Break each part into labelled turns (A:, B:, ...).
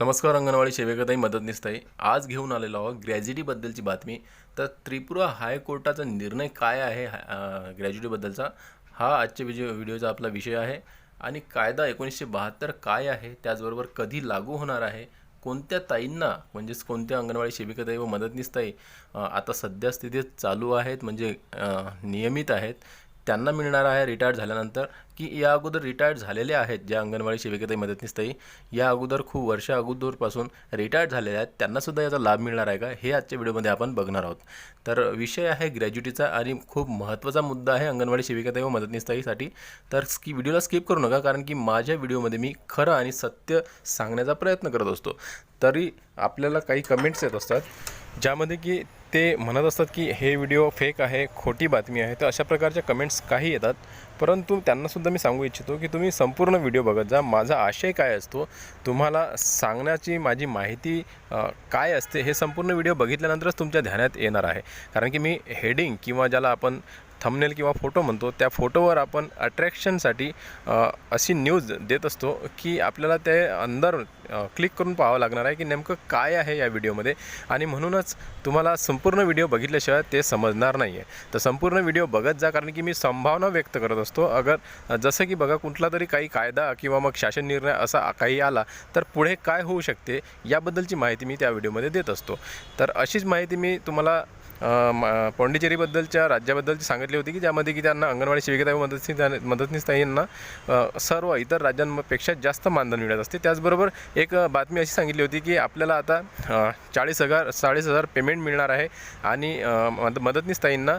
A: नमस्कार अंगणवाडी सेविकाताई मदतनीसताई. आज घेऊन आलेलो आहोत ग्रॅज्युटीबद्दलची बातमी. तर त्रिपुरा हायकोर्टाचा निर्णय काय आहे ग्रॅज्युटीबद्दलचा हा आजच्या विजय व्हिडिओचा आपला विषय आहे. आणि कायदा एकोणीसशे बहात्तर काय आहे त्याचबरोबर कधी लागू होणार आहे कोणत्या ताईंना म्हणजेच कोणत्या अंगणवाडी सेविकाताई व मदतनीसताई अं, आता सध्या स्थितीत चालू आहेत म्हणजे नियमित आहेत त्यांना मिळणार आहे रिटायर्ड झाल्यानंतर की या अगोदर रिटायर्ड झालेले आहेत ज्या अंगणवाडी सेविकाताई मदतनीसताई या अगोदर खूप वर्ष अगोदरपासून रिटायर्ड झालेले आहेत त्यांनासुद्धा याचा लाभ मिळणार आहे का हे आजच्या व्हिडिओमध्ये आपण बघणार आहोत. तर विषय आहे ग्रॅज्युटीचा आणि खूप महत्त्वाचा मुद्दा आहे अंगणवाडी सेविकाताई व मदतनीसताईसाठी. तर स्की व्हिडिओला स्किप करू नका कारण की माझ्या व्हिडिओमध्ये मी खरं आणि सत्य सांगण्याचा प्रयत्न करत असतो. तरी आपल्याला काही कमेंट्स येत असतात ज्यामध्ये की ते म्हणत असतात की हे व्हिडिओ फेक आहे खोटी बातमी आहे. तर अशा प्रकारच्या कमेंट्स काही येतात. परंतु त्यांनासुद्धा मी सांगू इच्छितो की तुम्ही संपूर्ण व्हिडिओ बघत जा. माझा आशय काय असतो? तुम्हाला सांगण्याची माझी माहिती काय असते हे संपूर्ण व्हिडिओ बघितल्यानंतरच तुमच्या ध्यानात येणार आहे. कारण की मी हेडिंग किंवा ज्याला आपण थंबनेल किंवा फोटो म्हणतो त्या फोटोवर आपण अट्रॅक्शनसाठी अशी न्यूज देत असतो की आपल्याला ते अंदर क्लिक करून पाहावं लागणार आहे की नेमकं काय आहे या व्हिडिओमध्ये आणि म्हणूनच तुम्हाला संपूर्ण व्हिडिओ बघितल्याशिवाय ते समजणार नाही आहे तर संपूर्ण व्हिडिओ बघत जा कारण की मी संभावना व्यक्त करत असतो. अगर जसं की बघा कुठला तरी काही कायदा किंवा मग शासन निर्णय असा काही आला तर पुढे काय होऊ शकते याबद्दलची माहिती मी त्या व्हिडिओमध्ये देत असतो. तर अशीच माहिती मी तुम्हाला पॉंडिचेरीबद्दलच्या राज्याबद्दलची सांगितली होती की ज्यामध्ये की त्यांना अंगणवाडी सेविका मदतनीस मदतनीस मदतनीसताईंना सर्व इतर राज्यांपेक्षा जास्त मानधन मिळत असते. त्याचबरोबर एक बातमी अशी सांगितली होती की आपल्याला आता चाळीस हजार चाळीस हजार पेमेंट मिळणार आहे आणि मदतनीस ताईंना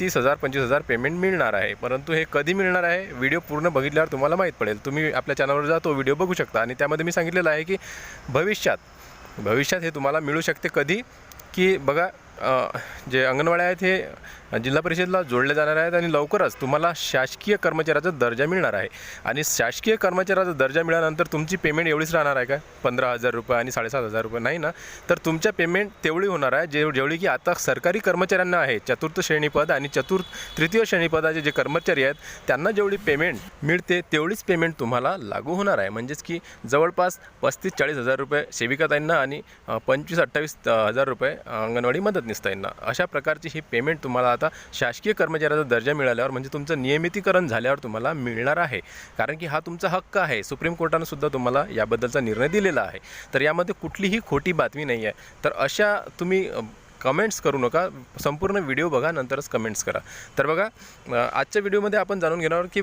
A: तीस हजार पंचवीस हजार पेमेंट मिळणार आहे. परंतु हे कधी मिळणार आहे? व्हिडिओ पूर्ण बघितल्यावर तुम्हाला माहीत पडेल. तुम्ही आपल्या चॅनलवर जा तो व्हिडिओ बघू शकता. आणि त्यामध्ये मी सांगितलेलं आहे की भविष्यात भविष्यात हे तुम्हाला मिळू शकते कधी? की बघा जे अंगणवाड्या आहेत हे जिल्हा परिषदला जोडले जाणार आहेत आणि लवकरच तुम्हाला शासकीय कर्मचाऱ्याचा दर्जा मिळणार आहे. आणि शासकीय कर्मचाऱ्याचा दर्जा मिळाल्यानंतर तुमची पेमेंट एवढीच राहणार आहे का? पंधरा हजार रुपये आणि साडेसात हजार रुपये नाही ना? तर तुमच्या पेमेंट तेवढी होणार आहे जे जेवढी की आता सरकारी कर्मचाऱ्यांना आहे चतुर्थ श्रेणीपद आणि चतुर्थ तृतीय श्रेणीपदाचे जे कर्मचारी आहेत त्यांना जेवढी पेमेंट मिळते तेवढीच पेमेंट तुम्हाला लागू होणार आहे. म्हणजेच की जवळपास पस्तीस चाळीस हजार रुपये सेविकाताईंना आणि पंचवीस अठ्ठावीस हजार रुपये अंगणवाडी मदतनीसताईंना अशा प्रकारची ही पेमेंट तुम्हाला आता शासकीय कर्मचाऱ्याचा दर्जा मिळाल्यावर म्हणजे तुमचं नियमितीकरण झाल्यावर तुम्हाला मिळणार आहे. कारण की हा तुमचा हक्क आहे. सुप्रीम कोर्टानं सुद्धा तुम्हाला याबद्दलचा निर्णय दिलेला आहे. तर यामध्ये कुठलीही खोटी बातमी नाही आहे तर अशा तुम्ही कमेंट्स करू नका. संपूर्ण व्हिडिओ बघा नंतरच कमेंट्स करा. तर बघा आजच्या व्हिडिओमध्ये आपण जाणून घेणार आहोत की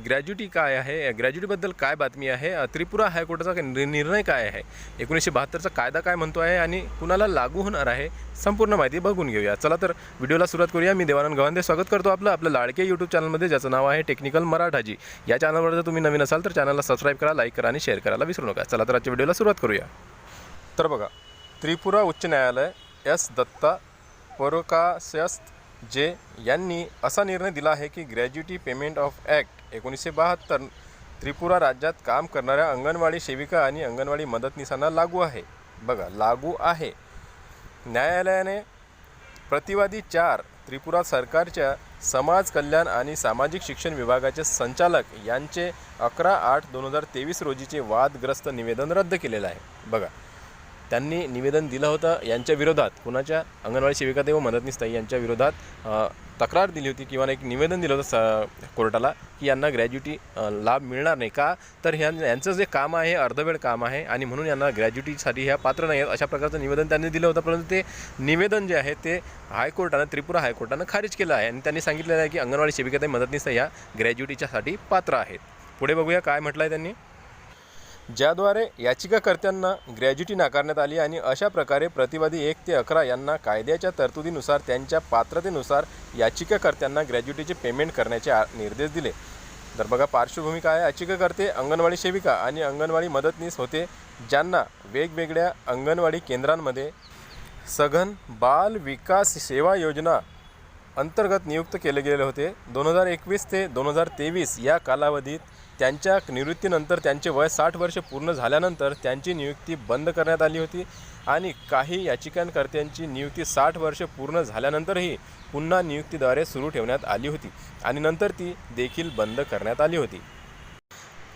A: ग्रॅज्युटी काय आहे? ग्रॅज्युटीबद्दल काय बातमी आहे? त्रिपुरा हायकोर्टाचा काय नि- निर्णय काय आहे? एकोणीसशे बहात्तरचा कायदा काय म्हणतो आहे? आणि कुणाला लागू होणार आहे? संपूर्ण माहिती बघून घेऊया. चला तर व्हिडिओला सुरुवात करूया. मी देवानंद गवांदे स्वागत करतो आपलं आपलं लाडके यूट्यूब चॅनलमध्ये ज्याचं नाव आहे टेक्निकल मराठाजी. या चॅनलवर जर तुम्ही नवीन असाल तर चॅनलला सबस्क्राईब करा लाईक करा आणि शेअर करायला विसरू नका. चला तर आजच्या व्हिडिओला सुरुवात करूया. तर बघा त्रिपुरा उच्च न्यायालय एस. दत्ता परोकाशस्त जे यांनी असा निर्णय दिला आहे की ग्रॅज्युटी पेमेंट ऑफ ॲक्ट एकोणीसशे बहात्तर त्रिपुरा राज्यात काम करणाऱ्या अंगणवाडी सेविका आणि अंगणवाडी मदतनीसांना लागू आहे. बघा लागू आहे. न्यायालयाने प्रतिवादी चार त्रिपुरा सरकारच्या समाज कल्याण आणि सामाजिक शिक्षण विभागाचे संचालक यांचे अकरा आठ दोन हजार तेवीस रोजीचे वादग्रस्त निवेदन रद्द केलेलं आहे. बघा त्यांनी निवेदन दिलं होतं यांच्या विरोधात. कुणाच्या अंगणवाडी सेविका व मदतनीसताई यांच्या विरोधात तक्रार दिली होती किंवा एक निवेदन दिलं होतं स कोर्टाला की यांना ग्रॅज्युटी लाभ मिळणार नाही का? तर ह्या यांचं जे काम आहे अर्धवेळ काम आहे आणि म्हणून यांना ग्रॅज्युटीसाठी ह्या पात्र नाही आहेत अशा प्रकारचं निवेदन त्यांनी दिलं होतं. परंतु ते निवेदन जे आहे ते हायकोर्टानं त्रिपुरा हायकोर्टानं खारिज केलं आहे. आणि त्यांनी सांगितलेलं आहे की अंगणवाडी सेविका मदतनीस या ग्रॅज्युटीच्यासाठी पात्र आहेत. पुढे बघूया काय म्हटलं आहे त्यांनी. ज्याद्वारे याचिकाकर्त्यांना ग्रॅज्युटी नाकारण्यात आली आणि अशा प्रकारे प्रतिवादी एक ते अकरा यांना कायद्याच्या तरतुदीनुसार त्यांच्या पात्रतेनुसार याचिकाकर्त्यांना ग्रॅज्युटीचे पेमेंट करण्याचे आ- निर्देश दिले. तर बघा पार्श्वभूमी काय आहे? याचिकाकर्ते अंगणवाडी सेविका आणि अंगणवाडी मदतनीस होते ज्यांना वेगवेगळ्या अंगणवाडी केंद्रांमध्ये सघन बाल विकास सेवा योजना अंतर्गत नियुक्त केले गेले होते. दोन हजार एकवीस ते दोन हजार तेवीस या कालावधीत त्यांच्या निवृत्तीनंतर त्यांचे वय साठ वर्ष पूर्ण झाल्यानंतर त्यांची नियुक्ती बंद करण्यात आली होती आणि काही याचिकांकर्त्यांची नियुक्ती साठ वर्ष पूर्ण झाल्यानंतरही पुन्हा नियुक्तीद्वारे सुरू ठेवण्यात आली होती आणि नंतर ती देखील बंद करण्यात आली होती.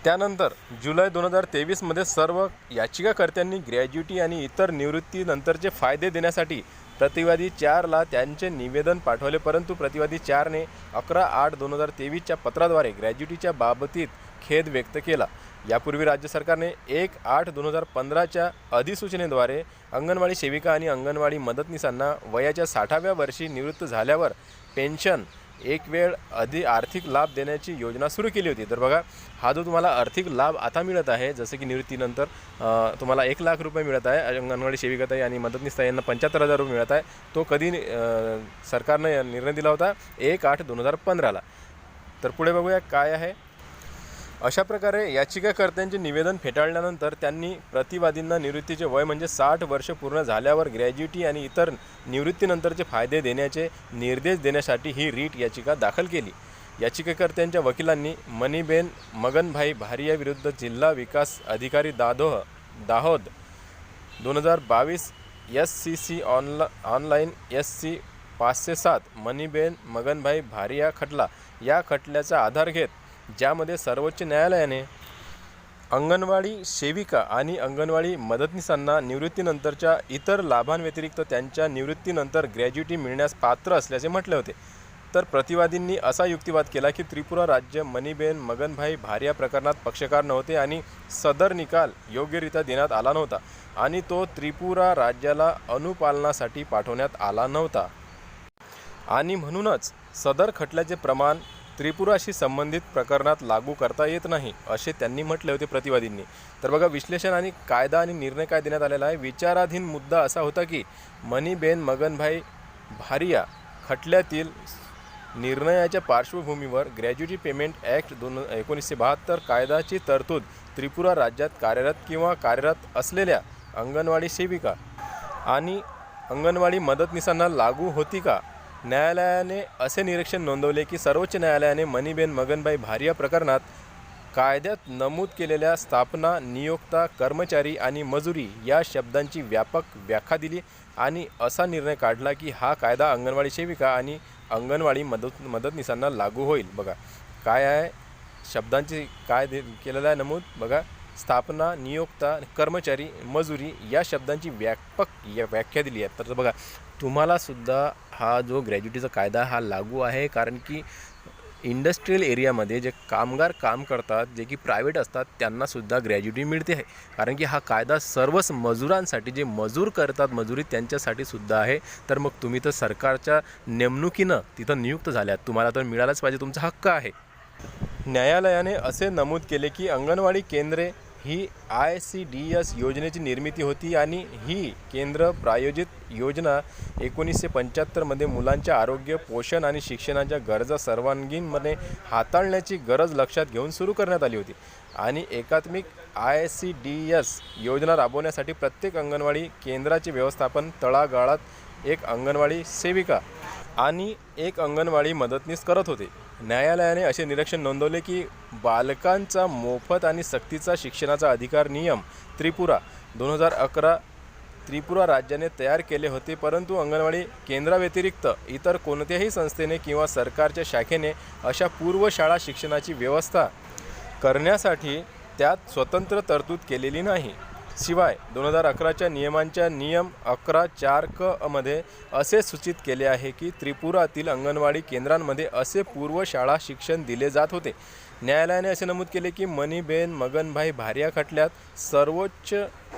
A: त्यानंतर जुलै दोन हजार तेवीसमध्ये सर्व याचिकाकर्त्यांनी ग्रॅज्युटी आणि इतर निवृत्तीनंतरचे फायदे देण्यासाठी प्रतिवादी चारला त्यांचे निवेदन पाठवले परंतु प्रतिवादी चारने अकरा आठ दोन हजार तेवीसच्या पत्राद्वारे ग्रॅज्युटीच्या बाबतीत खेद व्यक्त केला. यापूर्वी राज्य सरकारने एक आठ दोन हजार पंधराच्या अधिसूचनेद्वारे अंगणवाडी सेविका आणि अंगणवाडी मदतनीसांना वयाच्या साठाव्या वर्षी निवृत्त झाल्यावर पेन्शन एक वेळ अधि आर्थिक लाभ देण्याची योजना सुरू केली होती. तर बघा हा जो तुम्हाला आर्थिक लाभ आता मिळत आहे जसं की निवृत्तीनंतर तुम्हाला एक लाख रुपये मिळत आहे अंगणवाडी सेविकाताई आणि मदतनीस यांना पंच्याहत्तर हजार रुपये मिळत आहे. तो कधी सरकारनं निर्णय दिला होता? एक आठ दोन हजार पंधराला. तर पुढे बघूया काय आहे. अशा प्रकारे याचिकाकर्त्यांचे निवेदन फेटाळल्यानंतर त्यांनी प्रतिवादींना निवृत्तीचे वय म्हणजे साठ वर्ष पूर्ण झाल्यावर ग्रॅज्युटी आणि इतर निवृत्तीनंतरचे फायदे देण्याचे निर्देश देण्यासाठी ही रीट याचिका दाखल केली. याचिकाकर्त्यांच्या वकिलांनी मणिबेन मगनभाई भारियाविरुद्ध जिल्हा विकास अधिकारी दादोह दाहोद दोन हजार बावीस एस सी सी ऑनला ऑनलाईन एस सी पाचशे सात मणिबेन मगनभाई भारिया खटला या खटल्याचा आधार घेत ज्यामध्ये सर्वोच्च न्यायालयाने अंगणवाडी सेविका आणि अंगणवाडी मदतनीसांना निवृत्तीनंतरच्या इतर लाभांव्यतिरिक्त त्यांच्या निवृत्तीनंतर ग्रॅज्युटी मिळण्यास पात्र असल्याचे म्हटले होते. तर प्रतिवादींनी असा युक्तिवाद केला की त्रिपुरा राज्य मणिबेन मगनभाई भार्या प्रकरणात पक्षकार नव्हते आणि सदर निकाल योग्यरित्या देण्यात आला नव्हता आणि तो त्रिपुरा राज्याला अनुपालनासाठी पाठवण्यात आला नव्हता. आणि म्हणूनच सदर खटल्याचे प्रमाण त्रिपुराशी संबंधित प्रकरणात लागू करता येत नाही असे त्यांनी म्हटले होते प्रतिवादींनी. तर बघा विश्लेषण आणि कायदा आणि निर्णय काय देण्यात आलेला आहे? विचाराधीन मुद्दा असा होता की मणिबेन मगनभाई भारिया खटल्यातील निर्णयाच्या पार्श्वभूमीवर ग्रॅज्युटी पेमेंट ॲक्ट दोन एकोणीसशे बहात्तर कायद्याची तरतूद त्रिपुरा राज्यात कार्यरत किंवा कार्यरत असलेल्या अंगणवाडी सेविका आणि अंगणवाडी मदतनीसांना लागू होती का? न्यायालयाने असे निरीक्षण नोंदवले की सर्वोच्च न्यायालयाने मणिबेन मगनबाई भारिया प्रकरणात कायद्यात नमूद केलेल्या स्थापना नियोक्ता कर्मचारी आणि मजुरी या शब्दांची व्यापक व्याख्या दिली आणि असा निर्णय काढला की हा कायदा अंगणवाडी सेविका आणि अंगणवाडी मदत मदतनीसांना लागू होईल. बघा काय आहे? शब्दांची काय दे केलेलं आहे नमूद? बघा स्थापना नियोक्ता कर्मचारी मजुरी या शब्दांची व्यापक या व्याख्या दिली आहे. तर बघा तुम्हालासुद्धा हा जो ग्रॅज्युटीचा कायदा हा लागू आहे कारण की इंडस्ट्रीयल एरियामध्ये जे कामगार काम करतात जे की प्रायव्हेट असतात त्यांनासुद्धा ग्रॅज्युटी मिळते आहे. कारण की हा कायदा सर्वच मजुरांसाठी जे मजूर करतात मजुरी त्यांच्यासाठी सुद्धा आहे. तर मग तुम्ही तर सरकारच्या नेमणुकीनं तिथं नियुक्त झाल्यात. तुम्हाला तर मिळालाच पाहिजे तुमचा हक्क आहे. न्यायालयाने असे नमूद केले की अंगणवाडी केंद्रे ही आय सी डी एस योजनेची निर्मिती होती आणि ही केंद्र प्रायोजित योजना एकोणीसशे पंच्याहत्तरमध्ये मुलांच्या आरोग्य पोषण आणि शिक्षणाच्या गरजा सर्वांगीणपणे हाताळण्याची गरज लक्षात घेऊन सुरू करण्यात आली होती. आणि एकात्मिक आय सी डी एस योजना राबवण्यासाठी प्रत्येक अंगणवाडी केंद्राचे व्यवस्थापन तळागाळात एक अंगणवाडी सेविका आणि एक अंगणवाडी मदतनीस करत होते. न्यायालयाने असे निरीक्षण नोंदवले की बालकांचा मोफत आणि सक्तीचा शिक्षणाचा अधिकार नियम त्रिपुरा दोन हजार अकरा त्रिपुरा राज्याने तयार केले होते परंतु अंगणवाडी केंद्राव्यतिरिक्त इतर कोणत्याही संस्थेने किंवा सरकारच्या शाखेने अशा पूर्वशाळा शिक्षणाची व्यवस्था करण्यासाठी त्यात स्वतंत्र तरतूद केलेली नाही. शिवाय दोन हजार अकराच्या नियमांच्या नियम अकरा चार क मध्ये असे सूचित केले आहे की त्रिपुरातील अंगणवाडी केंद्रांमध्ये असे पूर्व शाळा शिक्षण दिले जात होते. न्यायालयाने असे नमूद केले की मणिबेन मगनभाई भारिया खटल्यात सर्वोच्च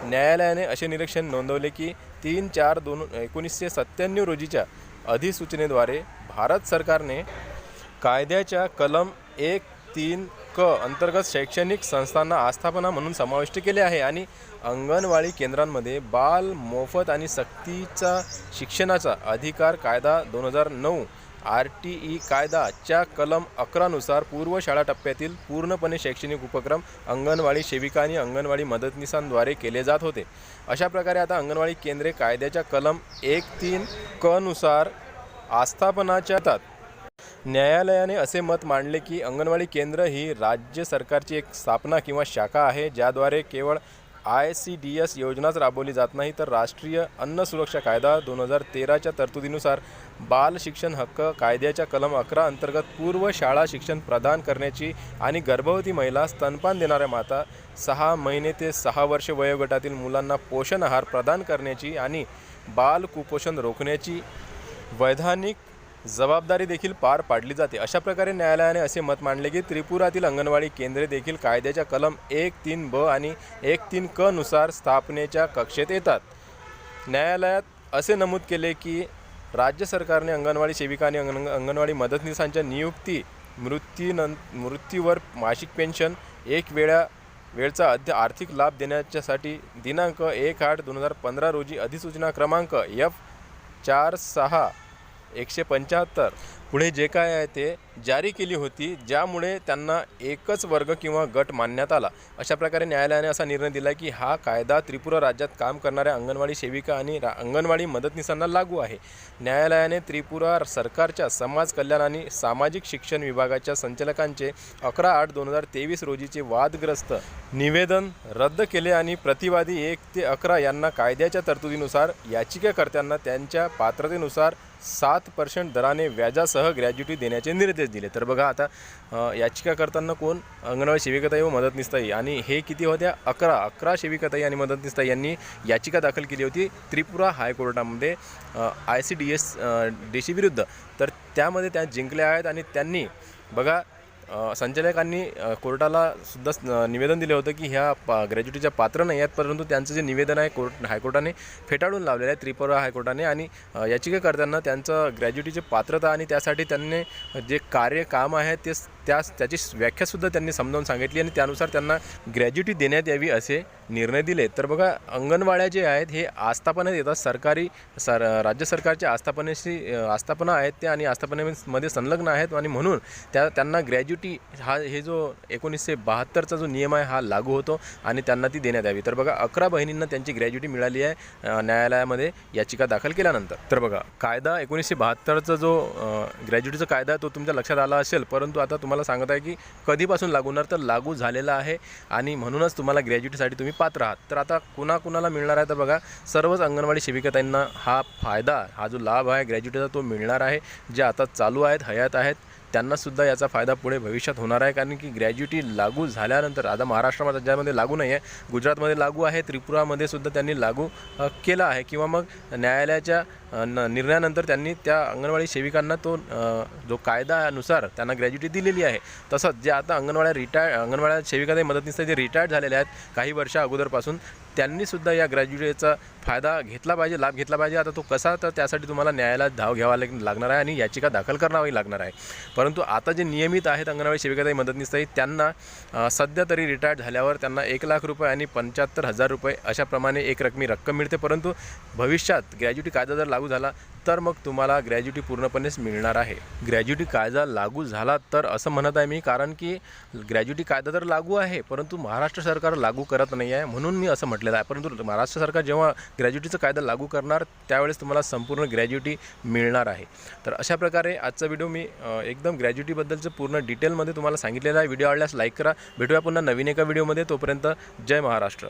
A: न्यायालयाने असे निरीक्षण नोंदवले की तीन चार दोन एकोणीसशे सत्त्याण्णव रोजीच्या अधिसूचनेद्वारे भारत सरकारने कायद्याच्या कलम एक तीन क अंतर्गत शैक्षणिक संस्थांना आस्थापना म्हणून समाविष्ट केले आहे आणि अंगणवाडी केंद्रांमध्ये बाल मोफत आणि सक्तीचा शिक्षणाचा अधिकार कायदा दोन हजार नऊ आर टी ई कायदाच्या कलम अकरानुसार पूर्वशाळा टप्प्यातील पूर्णपणे शैक्षणिक उपक्रम अंगणवाडी सेविका आणि अंगणवाडी मदतनीसांद्वारे केले जात होते. अशा प्रकारे आता अंगणवाडी केंद्रे कायद्याच्या कलम एक तीन कनुसार आस्थापनाच्या येतात. न्यायालयाने असे मत मांडले की अंगणवाडी केंद्र ही राज्य सरकारची एक स्थापना किंवा शाखा आहे ज्याद्वारे केवळ आय सी डी एस योजनाच राबवली जात नाही तर राष्ट्रीय अन्न सुरक्षा कायदा दोन हजार तेराच्या तरतुदीनुसार बाल शिक्षण हक्क कायद्याच्या कलम अकरा अंतर्गत पूर्व शाळा शिक्षण प्रदान करण्याची आणि गर्भवती महिला स्तनपान देणाऱ्या माता सहा महिने ते सहा वर्ष वयोगटातील मुलांना पोषण आहार प्रदान करण्याची आणि बाल कुपोषण रोखण्याची वैधानिक जबाबदारी देखील पार पाडली जाते. अशा प्रकारे न्यायालयाने असे मत मांडले की त्रिपुरातील अंगणवाडी केंद्रे देखील कायद्याच्या कलम एक तीन ब आणि एक तीन क नुसार स्थापनेच्या कक्षेत येतात. न्यायालयात असे नमूद केले की राज्य सरकारने अंगणवाडी सेविका आणि अंगण अंगणवाडी मदतनीसांच्या नियुक्ती मृत्यूनं मृत्यूवर मासिक पेन्शन एक वेळा वेळचा अध्य आर्थिक लाभ देण्याच्यासाठी दिनांक एक आठ दोन हजार पंधरा रोजी अधिसूचना क्रमांक एफ चार सहा एकशे पंच्याहत्तर. पुढे जे काय आहे ते जारी केली होती ज्यामुळे त्यांना एकच वर्ग किंवा गट मानण्यात आला. अशा प्रकारे न्यायालयाने असा निर्णय दिला की हा कायदा त्रिपुरा राज्यात काम करणाऱ्या अंगणवाडी सेविका आणि रा अंगणवाडी मदतनीसांना लागू आहे. न्यायालयाने त्रिपुरा सरकारच्या समाज कल्याण आणि सामाजिक शिक्षण विभागाच्या संचालकांचे अकरा आठ दोन हजार तेवीस रोजीचे वादग्रस्त निवेदन रद्द केले आणि प्रतिवादी एक ते अकरा यांना कायद्याच्या तरतुदीनुसार याचिकाकर्त्यांना त्यांच्या पात्रतेनुसार सात पर्सेंट दराने व्याजासह सह ग्रॅज्युटी देण्याचे निर्देश दिले. तर बघा आता याचिका करताना कोण? अंगणवाडी सेविकाताई व मदतनीसताई. आणि हे किती होत्या? अकरा अकरा सेविकाताई आणि मदतनीसताई यांनी याचिका दाखल केली होती Tripura हायकोर्टामध्ये I C D S D C विरुद्ध. तर त्यामध्ये त्या जिंकल्या आहेत आणि त्यांनी बघा संचालकांनी कोर्टाला सुद्धा निवेदन दिले होतं की ह्या पा ग्रॅज्युटीच्या पात्र नाही आहेत परंतु त्यांचं जे निवेदन आहे कोर्ट हायकोर्टाने फेटाळून लावलेलं आहे त्रिपुरा हायकोर्टाने आणि याचिकाकर्त्यांना त्यांचं ग्रॅज्युटीची पात्रता आणि त्यासाठी त्यांनी जे कार्य काम आहे ते त्या त्याची व्याख्यासुद्धा त्यांनी समजावून सांगितली आणि त्यानुसार त्यांना ग्रॅज्युटी देण्यात यावी असे निर्णय दिले. तर बघा अंगणवाड्या जे आहेत हे आस्थापनात येतात सरकारी सर राज्य सरकारच्या आस्थापनेशी आस्थापना आहेत त्या आणि आस्थापनेमध्ये संलग्न आहेत आणि म्हणून त्या त्यांना ग्रॅज्युटी हा हे जो एकोणीसशे बहात्तरचा जो नियम आहे हा लागू होतो आणि त्यांना ती देण्यात यावी. तर बघा अकरा बहिणींना त्यांची ग्रॅज्युटी मिळाली आहे न्यायालयामध्ये याचिका दाखल केल्यानंतर. तर बघा कायदा एकोणीसशे बहात्तरचा जो ग्रॅज्युटीचा कायदा आहे तो तुमच्या लक्षात आला असेल परंतु आता तुम्हाला तुम्हाला सांगत आहे की कधीपासून लागू होणार तर लागू झालेला आहे आणि म्हणूनच तुम्हाला ग्रॅज्युएटीसाठी तुम्ही पात्र आहात. तर आता कुणाकुणाला मिळणार आहे तर बघा सर्वच अंगणवाडी सेविकाताईंना हा फायदा हा जो लाभ आहे ग्रॅज्युएटीचा तो मिळणार आहे जे आता चालू आहेत हयात आहेत. त्यांनासुद्धा याचा फायदा पुढे भविष्यात होणार आहे कारण की ग्रॅज्युटी लागू झाल्यानंतर आता महाराष्ट्र राज्यामध्ये लागू नाही आहे गुजरातमध्ये लागू आहे त्रिपुरामध्ये सुद्धा त्यांनी लागू केला आहे. किंवा मग न्यायालयाच्या न निर्णयानंतर त्यांनी त्या अंगणवाडी सेविकांना तो जो कायद्यानुसार त्यांना ग्रॅज्युटी दिलेली आहे. तसंच जे आता अंगणवाड्या रिटायर अंगणवाड्या सेविका मदतनीस जे रिटायर्ड झालेले आहेत काही वर्षा अगोदरपासून त्यांनीसुद्धा या ग्रॅज्युएटचा फायदा घेतला पाहिजे लाभ घेतला पाहिजे. आता तो कसा तर त्यासाठी तुम्हाला न्यायालयात धाव घ्यावा लागणार आहे आणि याचिका दाखल करावी लागणार आहे. परंतु आता जे नियमित आहेत अंगणवाडी सेविकाताई मदतनीसताई त्यांना सध्या तरी रिटायर्ड झाल्यावर त्यांना एक लाख रुपये आणि पंच्याहत्तर हजार रुपये अशाप्रमाणे एक रकमी रक्कम मिळते. परंतु भविष्यात ग्रॅज्युटी कायदा जर लागू झाला तर मग तुम्हाला ग्रॅज्युटी पूर्णपणेच मिळणार आहे. ग्रॅज्युटी कायदा लागू झाला तर असं म्हणत आहे मी कारण की ग्रॅज्युटी कायदा तर लागू आहे परंतु महाराष्ट्र सरकार लागू करत नाही आहे म्हणून मी असं म्हटलेलं आहे. परंतु महाराष्ट्र सरकार जेव्हा ग्रॅज्युटीचा कायदा लागू करणार त्यावेळेस तुम्हाला संपूर्ण ग्रॅज्युटी मिळणार आहे. तर अशा प्रकारे आजचा व्हिडिओ मी एकदम ग्रॅज्युटीबद्दलचं पूर्ण डिटेलमध्ये तुम्हाला सांगितलेलं आहे. व्हिडिओ आवडल्यास लाईक करा. भेटूया पुन्हा नवीन एका व्हिडिओमध्ये. तोपर्यंत जय महाराष्ट्र.